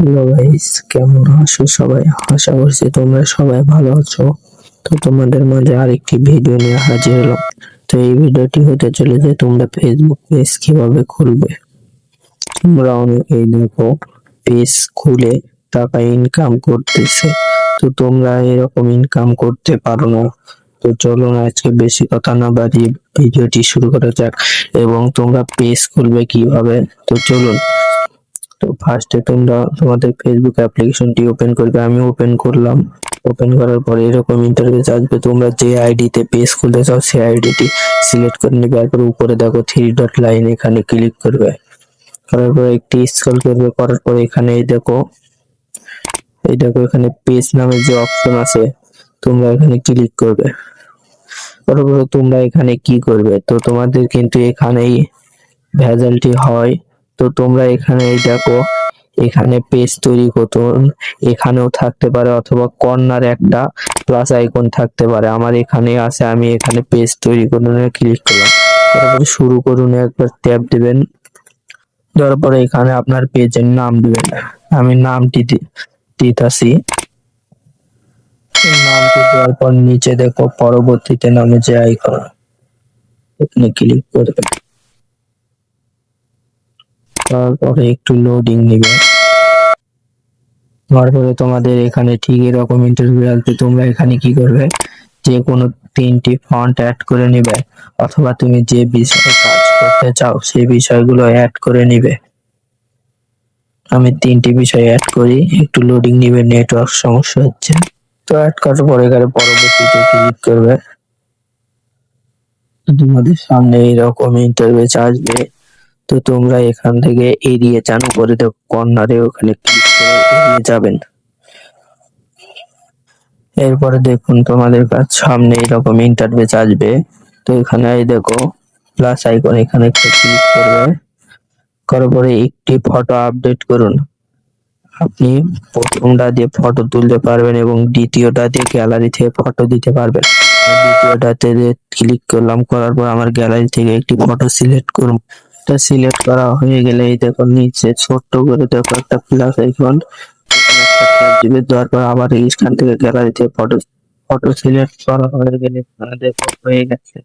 Hello guys কেমন আছো সবাই? আশা করছি তোমরা সবাই ভালো আছো। তো তোমাদের মাঝে আরেকটি ভিডিও নিয়ে হাজির হলাম। তো এই ভিডিওটি হতে চলেছে তোমরা ফেসবুক পেজ কীভাবে খুলবে? তোমরা অনেকেই দেখো পেজ খুলে টাকা ইনকাম করতেছে। তো তোমরা এরকম ইনকাম করতে পারো না। তো চলো আজকে বেশি কথা না বাড়িয়ে ভিডিওটি শুরু করা যাক। এবং তোমরা পেজ খুলবে কীভাবে? তো চলুন। তো ফার্স্টে তোমরা তোমাদের ফেসবুক অ্যাপ্লিকেশনটি ওপেন করবে আমি ওপেন করলাম। ওপেন করার পরে এরকম ইন্টারফেস আসবে, তোমরা যে আইডিতে পেজ খুলতে চাও, সেই আইডিটি সিলেক্ট করে নেবে। তারপর উপরে দেখো থ্রি ডট লাইন এখানে ক্লিক করবে। করার পরে একটি স্ক্রল করবে, করার পরে এখানে দেখো, এই দেখো এখানে পেজ নামে যে অপশন আছে, তোমরা এখানে ক্লিক করবে। করার পরে তোমরা এখানে কি করবে? তো তোমাদের কিন্তু এখানেই ভেজালটি হয়। তো তোমরা এখানে দেখো, এখানে পেজ তৈরি করুন। এখানেও থাকতে পারে অথবা কর্নার একটা প্লাস আইকন থাকতে পারে। আমার এখানে আছে, আমি এখানে পেজ তৈরি করুন ক্লিক করলাম। তারপরে শুরু করুন, একবার ট্যাপ দিবেন। দেওয়ার পরে এখানে আপনার পেজের নাম দিবেন। আমি নামটি দিতাছি। নামটি দেওয়ার পর নিচে দেখো, পরবর্তীতে নামে যে আইকন এখানে ক্লিক করবেন। তারপরে একটু লোডিং নিবে। তারপরে তোমাদের এখানে ঠিক এরকম ইন্টারভিউ আসবে তোমরা এখানে কি করবে? যে কোনো তিনটি ফন্ট অ্যাড করে নিবে, অথবা তুমি যে বিষয়ে কাজ করতে চাও, সেই বিষয়গুলো অ্যাড করে নিবে। আমি তিনটি বিষয় অ্যাড করি, একটু লোডিং নিবে নেটওয়ার্ক সমস্যা হচ্ছে। তো অ্যাড করার পরে এখানে পরবর্তীতে ক্লিক করবে। তোমাদের সামনে এরকম ইন্টারভেস আসবে তো তোমরা এখান থেকে এড়িয়ে চালু করে দেবো কর্নারে ওখানে ক্লিক করে এড়িয়ে যাবেন। এরপরে দেখুন তোমাদের কাছে সামনে এরকম ইন্টারভেস আসবে। তো এখানে এই দেখো প্লাস আইকন এখানে ক্লিক করবে। করার পরে একটি ফটো আপডেট করুন। আপনি প্রথমটা দিয়ে ফটো তুলতে পারবেন এবং দ্বিতীয়টা দিয়ে গ্যালারি থেকে ফটো দিতে পারবেন। দ্বিতীয়টাতে ক্লিক করলাম, করার পর আমার গ্যালারি থেকে একটি ফটো সিলেক্ট করুন। এটা সিলেক্ট করা হয়ে গেলে এই দেখো নিচে ছোট্ট করে দেখো একটা প্লাস আইকন দিবে, দেওয়ার পর আবার এইখান থেকে গ্যালারি থেকে ফটো ফটো সিলেক্ট করা হয়ে গেলে দেখো হয়ে গেছে।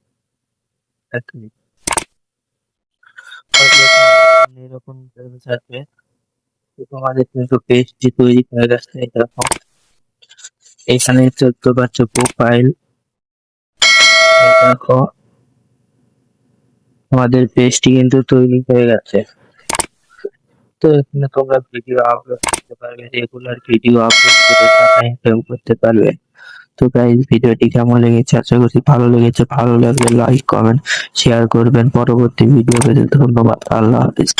এরকম তো তোমাদের কিন্তু পেজটি তৈরি হয়ে গেছে এরকম এখানে চোদ্দ পাচ্ছ প্রোফাইল দেখো। আমাদের পেজটি কিন্তু তৈরি হয়ে গেছে। তো এখানে তোমরা ভিডিও আপলোড করতে পারবে রেগুলার ভিডিও আপলোড করে টাকা ইনকাম করতে পারবে। তো গাইজ ভিডিওটি কেমন লেগেছে? আশা করছি ভালো লেগেছে। ভালো লাগলে লাইক কমেন্ট শেয়ার করবেন। পরবর্তী ভিডিও পেতে ধন্যবাদ। আল্লাহ হাফিজ।